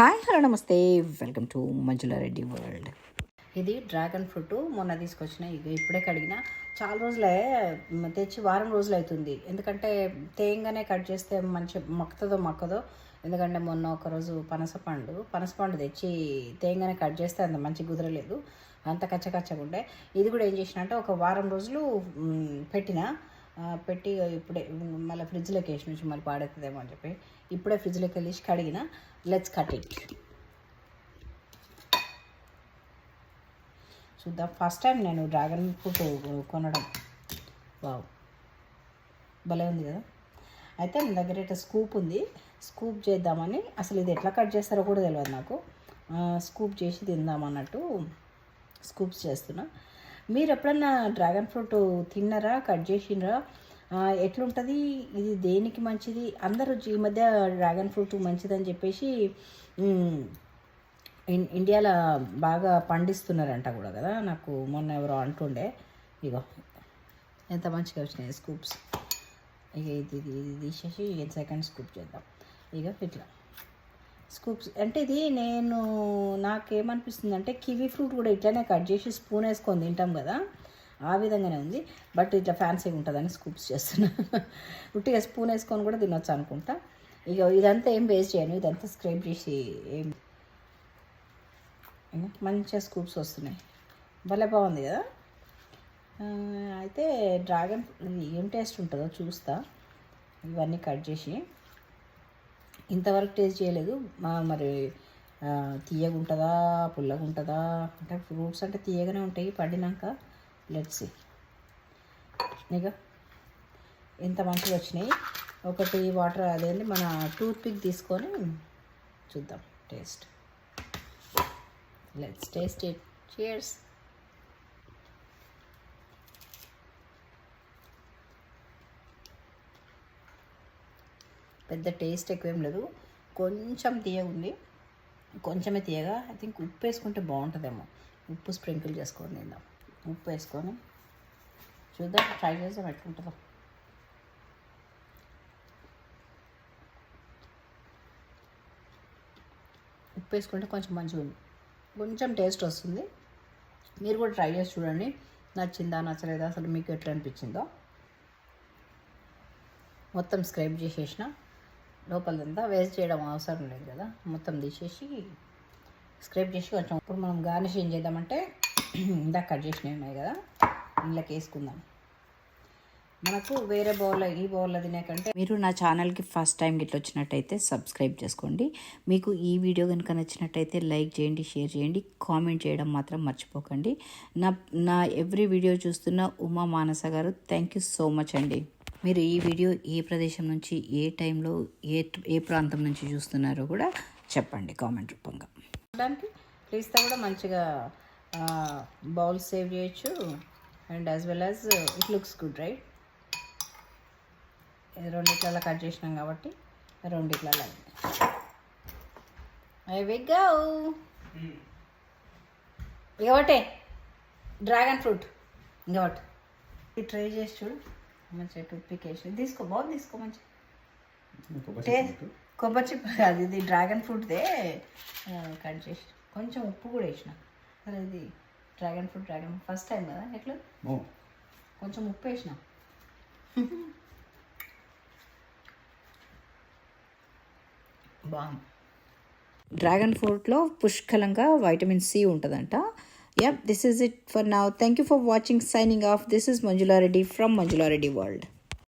Hi hello నమస్తే. Welcome to Manjula Reddy world. ఇది dragon fruit. మొన్న తీసుకొచ్చిన ఇది ఇప్పుడే కడిగిన. చాలా రోజులే తెచ్చి వారం రోజులు అవుతుంది ఎందుకంటే తేయంగానే కట్ చేస్తే మంచి మక్కుతుందో మక్కదో. ఎందుకంటే మొన్న ఒకరోజు పనసపండు పనసపండు తెచ్చి తేయంగానే కట్ చేస్తే అంత మంచి కుదరలేదు అంత కచ్చకచ్చగా ఉండే ఇది కూడా ఏం చేసిన అంటే ఒక వారం రోజులు పెట్టిన. పెట్టి ఇప్పుడే మళ్ళీ ఫ్రిడ్జ్లోకి వేసి నుంచి మళ్ళీ పాడవుతుందేమో అని చెప్పి ఇప్పుడే ఫ్రిడ్జ్లోకి వెళ్ళేసి కడిగిన లెట్స్ కట్ ఇట్ చూద్దాం. ఫస్ట్ టైం నేను డ్రాగన్ ఫ్రూట్ కొనడం. వావ్ భలే ఉంది కదా? అయితే నా దగ్గర ఇట్లా స్కూప్ ఉంది. స్కూప్ చేద్దామని అసలు ఇది ఎట్లా కట్ చేస్తారో కూడా తెలియదు నాకు. స్కూప్ చేసి తిందామన్నట్టు స్కూప్స్ చేస్తున్నా. మీరు ఎప్పుడన్నా డ్రాగన్ ఫ్రూట్ తిన్నారా? కట్ చేసినరా ఎట్లుంటుంది? ఇది దేనికి మంచిది? అందరూ ఈ మధ్య డ్రాగన్ ఫ్రూట్ మంచిదని చెప్పేసి ఇండియాలో బాగా పండిస్తున్నారంట కూడా కదా? నాకు మొన్న ఎవరో అంటుండే. ఇగో ఎంత మంచిగా వచ్చినాయి స్కూప్స్. ఇక ఇది ఇది ఇది తీసేసి సెకండ్ స్కూప్ చేద్దాం. ఇక ఇట్లా. స్కూప్స్. అంటే ఇది నేను నాకేమనిపిస్తుంది అంటే కివీ ఫ్రూట్ కూడా ఇట్లానే కట్ చేసి స్పూన్ వేసుకొని తింటాం కదా ఆ విధంగానే ఉంది. బట్ ఇట్లా ఫ్యాన్సీగా ఉంటుందని స్కూప్స్ చేస్తున్నా. ఉట్టిగా స్పూన్ వేసుకొని కూడా తినొచ్చు అనుకుంటా. ఇక ఇదంతా ఏం వేస్ట్ చేయను ఇదంతా స్క్రేప్ చేసి ఏం మంచిగా స్కూప్స్ వస్తున్నాయి. భలే బాగుంది కదా? అయితే డ్రాగన్ ఏం టేస్ట్ ఉంటుందో చూస్తా. ఇవన్నీ కట్ చేసి. ఇంతవరకు టేస్ట్ చేయలేదు. మా- మరి తీయగా ఉంటుందా పుల్లగా ఉంటుందా అంటే ఫ్రూట్స్ అంటే తీయగానే ఉంటాయి పండినాక లెట్స్ ఇక ఎంత మంచిగా వచ్చినాయి. ఒకటి వాటర్ అదేంటి మన టూత్పిక్ తీసుకొని చూద్దాం టేస్ట్. లెట్స్ టేస్ట్ ఇట్ పెద్ద టేస్ట్ ఎక్కువేం లేదు. కొంచెం తీయగా ఉంది. కొంచెమే తీయగా ఐ థింక్ ఉప్పు వేసుకుంటే బాగుంటుందేమో. ఉప్పు స్ప్రింకిల్ చేసుకొని తిందాం. ఉప్పు వేసుకొని చూద్దాం ట్రై చేద్దాం ఎట్లుంటుందో. ఉప్పు వేసుకుంటే కొంచెం మంచిగా ఉంది. కొంచెం టేస్ట్ వస్తుంది. మీరు కూడా ట్రై చేసి చూడండి. నచ్చిందా నచ్చలేదా అసలు మీకు ఎట్లా అనిపించిందో. మొత్తం స్క్రైబ్ చేసేసిన. లోపలంతా వేస్ట్ చేయడం అవసరం లేదు కదా. మొత్తం తీసేసి స్క్రేప్ చేసి కొంచెం ఇప్పుడు మనం గార్నిష్ ఏం చేద్దామంటే ఇందాక కట్ చేసినవి ఉన్నాయి కదా. ఇందులోకి వేసుకుందాం. మనకు వేరే బౌల్లో ఈ బౌల్లో తినేకంటే మీరు నా ఛానల్కి ఫస్ట్ టైం గిట్ల వచ్చినట్టయితే సబ్స్క్రైబ్ చేసుకోండి. మీకు ఈ వీడియో కనుక నచ్చినట్టయితే లైక్ చేయండి షేర్ చేయండి కామెంట్ చేయడం మాత్రం మర్చిపోకండి. నా నా ఎవ్రీ వీడియో చూస్తున్న ఉమా మానస గారు థ్యాంక్ యూ సో మచ్ అండి. మీరు ఈ వీడియో ఏ ప్రదేశం నుంచి ఏ టైంలో ఏ ఏ ప్రాంతం నుంచి చూస్తున్నారో కూడా చెప్పండి కామెంట్ రూపంగా. చూడడానికి ప్లీజ్తో కూడా మంచిగా బౌల్ సేవ్ చేయొచ్చు. And as well as it looks good right రెండిట్లలో cut చేసినాం కాబట్టి రెండిట్లలో అవి గో ఇక ఒకటే. డ్రాగన్ ఫ్రూట్ ఇంకా ఒకటి. ఇది ట్రై చేసి చూడు. మంచిగా టూత్పిక్ తీసుకో బాగుంది తీసుకో మంచి కొబ్బరి చిప్ప కాదు ఇది డ్రాగన్ ఫ్రూట్దే కట్ చేసి. కొంచెం ఉప్పు కూడా వేసిన. అసలు ఇది dragon fruit dragon first time కదా ఎట్లా? కొంచెం ఉప్పు వేసిన. బాగుంది. డ్రాగన్ ఫ్రూట్లో పుష్కలంగా వైటమిన్ సి ఉంటుందంట. Yep, this is it for now. Thank you for watching. Signing off. This is Manjula Reddy from Manjula Reddy World.